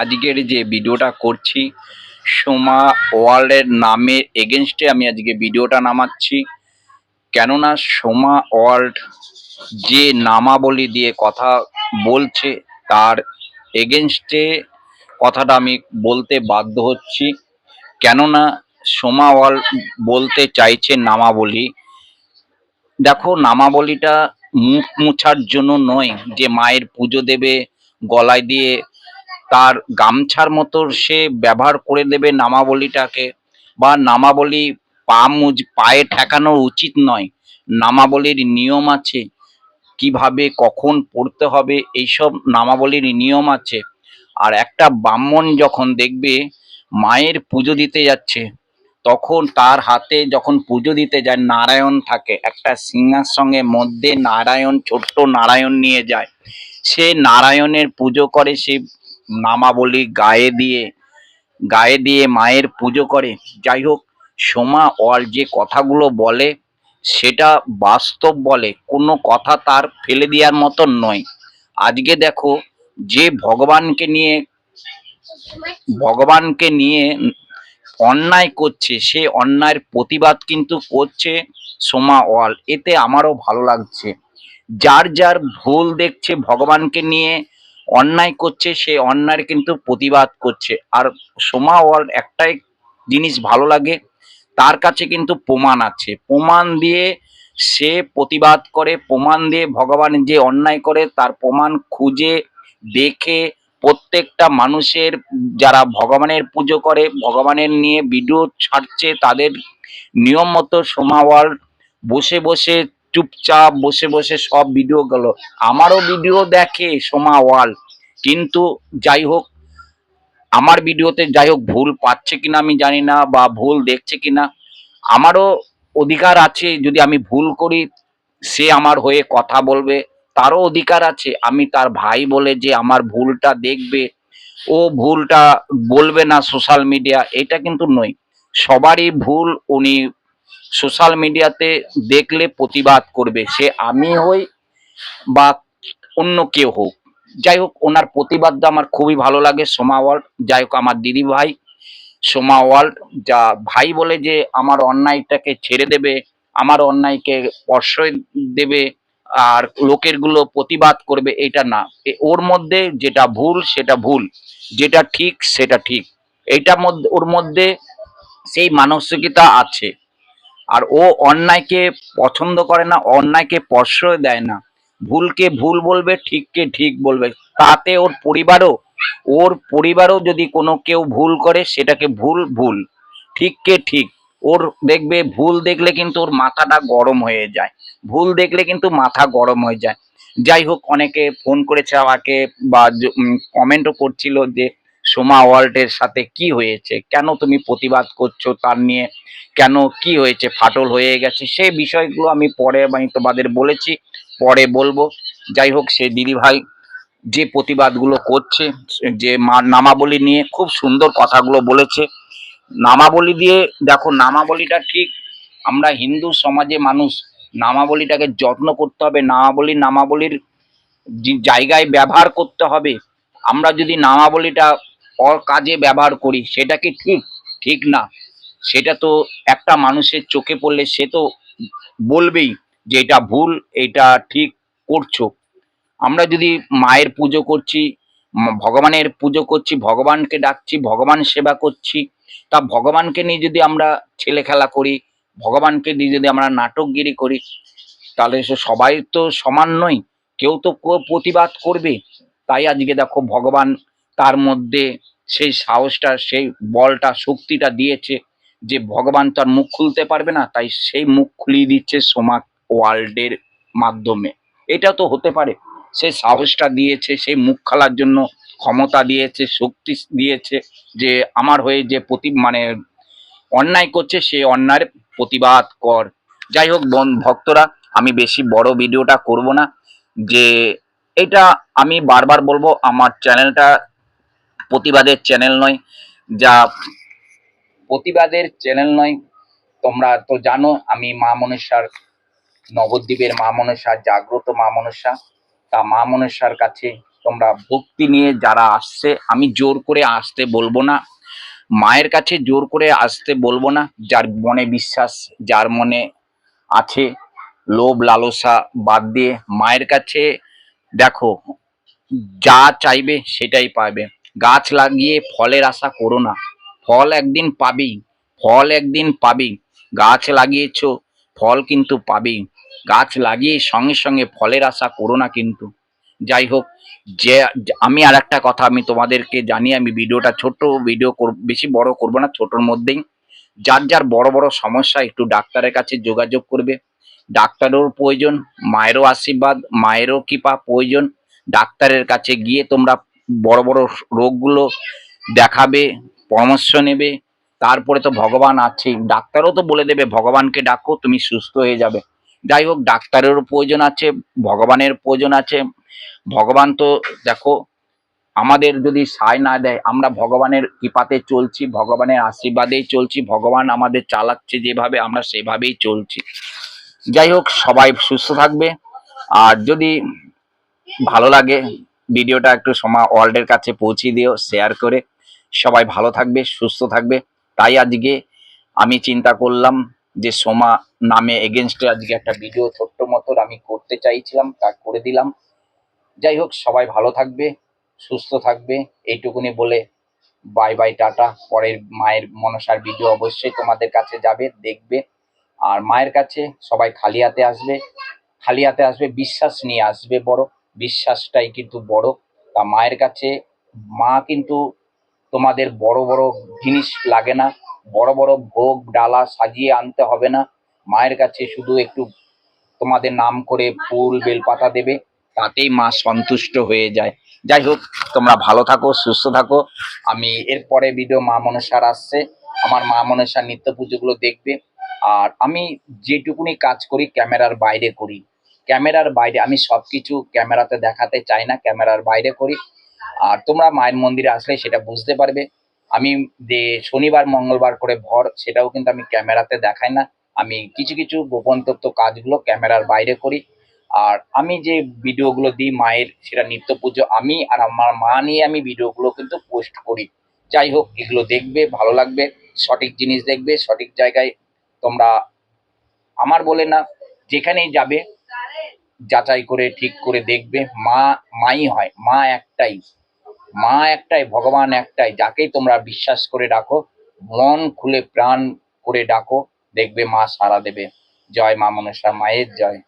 আজকের যে ভিডিওটা করছি, সোমা ওয়ার্ল্ডের নামে এগেনস্টে আমি আজকে ভিডিওটা নামাচ্ছি। কেননা সোমা ওয়ার্ল্ড যে নামাবলী দিয়ে কথা বলছে, তার এগেনস্টে কথাটা আমি বলতে বাধ্য হচ্ছি। কেননা সোমা ওয়ার্ল্ড বলতে চাইছে নামাবলী। দেখো, নামাবলীটা মুখ মুছার জন্য নয় যে মায়ের পুজো দেবে, গলায় দিয়ে তার গামছার মতো সে ব্যবহার করে দেবে নামাবলীটাকে। বা নামাবলী পা মুজ, পায়ে ঠেকানো উচিত নয়। নামাবলির নিয়ম আছে। কীভাবে, কখন পড়তে হবে, এইসব নামাবলির নিয়ম আছে। আর একটা ব্রাহ্মণ যখন দেখবে মায়ের পুজো দিতে যাচ্ছে, তখন তার হাতে যখন পুজো দিতে যায়, নারায়ণ থাকে। একটা সিংহার সঙ্গে মধ্যে নারায়ণ, ছোট্ট নারায়ণ নিয়ে যায়। সে নারায়ণের পুজো করে, সে নামাবলী গায়ে দিয়ে গায়ে দিয়ে মায়ের পুজো করে। যাই হোক, সোমা অল যে কথাগুলো বলে, সেটা বাস্তব বলে, কোনো কথা তার ফেলে দেওয়ার মতন নয়। আজকে দেখো, যে ভগবানকে নিয়ে ভগবানকে নিয়ে অন্যায় করছে, সে অন্যায়ের প্রতিবাদ কিন্তু করছে সোমা ওয়াল। এতে আমারও ভালো লাগছে। যার যার ভুল দেখছে ভগবানকে নিয়ে অন্যায় করছে, সে অন্যায়ের কিন্তু প্রতিবাদ করছে। আর সোমা ওয়ার্ল্ড একটাই জিনিস ভালো লাগে, তার কাছে কিন্তু প্রমাণ আছে। প্রমাণ দিয়ে সে প্রতিবাদ করে, প্রমাণ দিয়ে ভগবান যে অন্যায় করে, তার প্রমাণ খুঁজে দেখে প্রত্যেকটা মানুষের যারা ভগবানের পুজো করে, ভগবানের নিয়ে ভিডিও ছাড়ছে, তাদের নিয়ম মতো সোমা ওয়ার্ল্ড বসে বসে চুপচাপ বসে বসে সব ভিডিও গেল। আমারও ভিডিও দেখে সোমা ওয়াল। কিন্তু যাই হোক, আমার ভিডিওতে যাই হোক ভুল পাচ্ছে কিনা আমি জানি না বা ভুল দেখছে কিনা। আমারও অধিকার আছে, যদি আমি ভুল করি, সে আমার হয়ে কথা বলবে। তারও অধিকার আছে। আমি তার ভাই বলে যে আমার ভুলটা দেখবে, ও ভুলটা বলবে না সোশ্যাল মিডিয়া এটা কিন্তু নয়। সবারই ভুল, উনি সোশ্যাল মিডিয়াতে দেখলে প্রতিবাদ করবে, সে আমি হই বা অন্য কেউ হোক। যাই হোক, ওনার প্রতিবাদটা আমার খুবই ভালো লাগে। সোমা ওয়ার্ল্ড, যাই হোক, আমার দিদি ভাই, সোমা ওয়ার্ল্ড, যা ভাই বলে যে, আমার অন্যায়টাকে ছেড়ে দেবে, আমার অন্যায়কে প্রশ্রয় দেবে, আর লোকেরগুলো প্রতিবাদ করবে। এটা না। ওর মধ্যে যেটা ভুল, সেটা ভুল। যেটা ঠিক, সেটা ঠিক। মধ্যে, ওর মধ্যে সেই মানসিকতা আছে। আর ও অন্যায়কে পছন্দ করে না, অন্যায়কে প্রশ্রয় দেয় না। ভুলকে ভুল বলবে, ঠিককে ঠিক বলবে। তাতে ওর পরিবারও ওর পরিবারও যদি কোনো কেউ ভুল করে, সেটাকে ভুল ভুল, ঠিককে ঠিক। ওর দেখবে, ভুল দেখলে কিন্তু ওর মাথাটা গরম হয়ে যায়। ভুল দেখলে কিন্তু মাথা গরম হয়ে যায়। যাই হোক, অনেকে ফোন করেছে আমাকে বা কমেন্টও করছিল যে সোমা ওয়ার্ল্ডের সাথে কি হয়েছে? কেন তুমি প্রতিবাদ করছ তার নিয়ে? কেন কি হয়েছে? ফাটল হয়ে গেছে? সেই বিষয়গুলো আমি পরে আমি তোমাদের বলেছি, পরে বলব। যাই হোক, সে দিদি ভাই যে প্রতিবাদগুলো করছে, যে মা নামাবলী নিয়ে খুব সুন্দর কথাগুলো বলেছে। নামাবলী দিয়ে, দেখো, নামাবলীটা ঠিক, আমরা হিন্দু সমাজে মানুষ, নামাবলীটাকে যত্ন করতে হবে। নামাবলী, নামাবলীর জায়গায় ব্যবহার করতে হবে। আমরা যদি নামাবলীটা অকাজে ব্যবহার করি, সেটা কি ঠিক? ঠিক না। সেটা তো একটা মানুষের চোখে পড়লে সে তো বলবেই যে এটা ভুল, এটা ঠিক করছ। আমরা যদি মায়ের পুজো করছি ভগবানের পুজো করছি, ভগবানকে ডাকছি, ভগবান সেবা করছি, তা ভগবানকে নিয়ে যদি আমরা ছেলে খেলা করি, ভগবানকে নিয়ে যদি আমরা নাটকগিরি করি, তাহলে সে সবাই তো সমান নয়, কেউ তো প্রতিবাদ করবে। তাই আজকে দেখো ভগবান তার মধ্যে সেই সাহসটা, সেই বলটা, শক্তিটা দিয়েছে যে ভগবান তার মুখ খুলতে পারবে না, তাই সেই মুখ খুলিয়ে দিচ্ছে সোমা ওয়ার্ল্ডের মাধ্যমে। এটা তো হতে পারে। সে সাহসটা দিয়েছে, সেই মুখ খোলার জন্য ক্ষমতা দিয়েছে, শক্তি দিয়েছে যে আমার হয়ে যে প্রতি মানে অন্যায় করছে, সে অন্যায়ের প্রতিবাদ কর। যাই হোক বন, ভক্তরা, আমি বেশি বড় ভিডিওটা করব না। যে এটা আমি বারবার বলব, আমার চ্যানেলটা প্রতিবাদের চ্যানেল নয়। যা প্রতিবাদের চ্যানেল নয়। তোমরা তো জানো, আমি মা মনসার, নবদ্বীপের মা মনসা, জাগ্রত মা মনসা। তা মা মনসার কাছে তোমরা ভক্তি নিয়ে যারা আসছে, আমি জোর করে আসতে বলব না। মায়ের কাছে জোর করে আসতে বলব না। যার মনে বিশ্বাস, যার মনে আছে লোভ, লালসা বাদ দিয়ে মায়ের কাছে দেখো, যা চাইবে সেটাই পাবে। গাছ লাগিয়ে ফলের আশা করো না। ফল একদিন পাবেই, ফল একদিন পাবেই। গাছ লাগিয়েছো, ফল কিন্তু পাবেই। গাছ লাগিয়ে সঙ্গে সঙ্গে ফলের আশা করো না কিন্তু। যাই হোক, যে, আমি আর একটা কথা আমি তোমাদেরকে জানি আমি ভিডিওটা ছোট, ভিডিও বেশি বড় করব না, ছোটর মধ্যেই। যার যার বড় বড় সমস্যা, একটু ডাক্তারের কাছে যোগাযোগ করবে। ডাক্তারেরও প্রয়োজন, মায়েরও আশীর্বাদ, মায়েরও কৃপা প্রয়োজন। ডাক্তারের কাছে গিয়ে তোমরা বড় বড় রোগগুলো দেখাবে, পরামর্শ নেবে, তারপরে তো ভগবান আছেই ডাক্তারও তো বলে দেবে, ভগবানকে ডাকো, তুমি সুস্থ হয়ে যাবে। যাই হোক, ডাক্তারেরও প্রয়োজন আছে, ভগবানের প্রয়োজন আছে। ভগবান তো, দেখো, আমাদের যদি সায় না দেয়, আমরা ভগবানের কৃপাতে চলছি, ভগবানের আশীর্বাদেই চলছি, ভগবান আমাদের চালাচ্ছে যেভাবে, আমরা সেভাবেই চলছি। যাই হোক, সবাই সুস্থ থাকবে। আর যদি ভালো লাগে ভিডিওটা একটু সমা ওয়ার্ল্ডের কাছে পৌঁছে দিও শেয়ার করে। সবাই ভালো থাকবে, সুস্থ থাকবে। তাই আজকে আমি চিন্তা করলাম যে সোমা নামে এগেনস্টে আজকে একটা ভিডিও ছোট্ট মতো আমি করতে চাইছিলাম, তা করে দিলাম। যাই হোক, সবাই ভালো থাকবে, সুস্থ থাকবে। এইটুকুনি বলে বাই বাই টাটা। পরের মায়ের মনসার ভিডিও অবশ্যই তোমাদের কাছে যাবে, দেখবে। আর মায়ের কাছে সবাই খালি হাতে আসবে, খালি হাতে আসবে, বিশ্বাস নিয়ে আসবে বড়। বিশ্বাসটাই কিন্তু বড়। তা মায়ের কাছে, মা কিন্তু তোমাদের বড় বড় জিনিস লাগে না, বড় বড় ভোগ, ডালা সাজিয়ে আনতে হবে না। মায়ের কাছে শুধু একটু তোমাদের নাম করে ফুল, বেলপাতা দেবে, তাতেই মা সন্তুষ্ট হয়ে যায়। যাই হোক, তোমরা ভালো থাকো, সুস্থ থাকো। আমি এরপরে ভিডিও মা মনসার আসছে। আমার মা মনসার নিত্য পুজোগুলো দেখবে। আর আমি যেটুকুনি কাজ করি, ক্যামেরার বাইরে করি। ক্যামেরার বাইরে, আমি সবকিছু ক্যামেরাতে দেখাতে চাই না, ক্যামেরার বাইরে করি। আর তোমরা মায়ের মন্দিরে আসলে সেটা বুঝতে পারবে। আমি যে শনিবার, মঙ্গলবার করে ভর, সেটাও কিন্তু আমি ক্যামেরাতে দেখাই না। আমি কিছু কিছু গোপন তথ্য কাজগুলো ক্যামেরার বাইরে করি। আর আমি যে ভিডিওগুলো দিই মায়ের, সেটা নিত্য পুজো, আমি আর আমার মা নিয়ে আমি ভিডিওগুলো কিন্তু পোস্ট করি। যাই হোক, এগুলো দেখবে, ভালো লাগবে, সঠিক জিনিস দেখবে, সঠিক জায়গায় তোমরা, আমার বলে না, যেখানেই যাবে যাচাই করে, ঠিক করে দেখবে, মা, মাই হয়, মা একটাই। মা একটাই, ভগবান একটাই, যাকেই তোমরা বিশ্বাস করে ডাকো, মন খুলে প্রাণ করে ডাকো, দেখবে মা সারা দেবে। জয় মা মনসা, মায়ের জয়।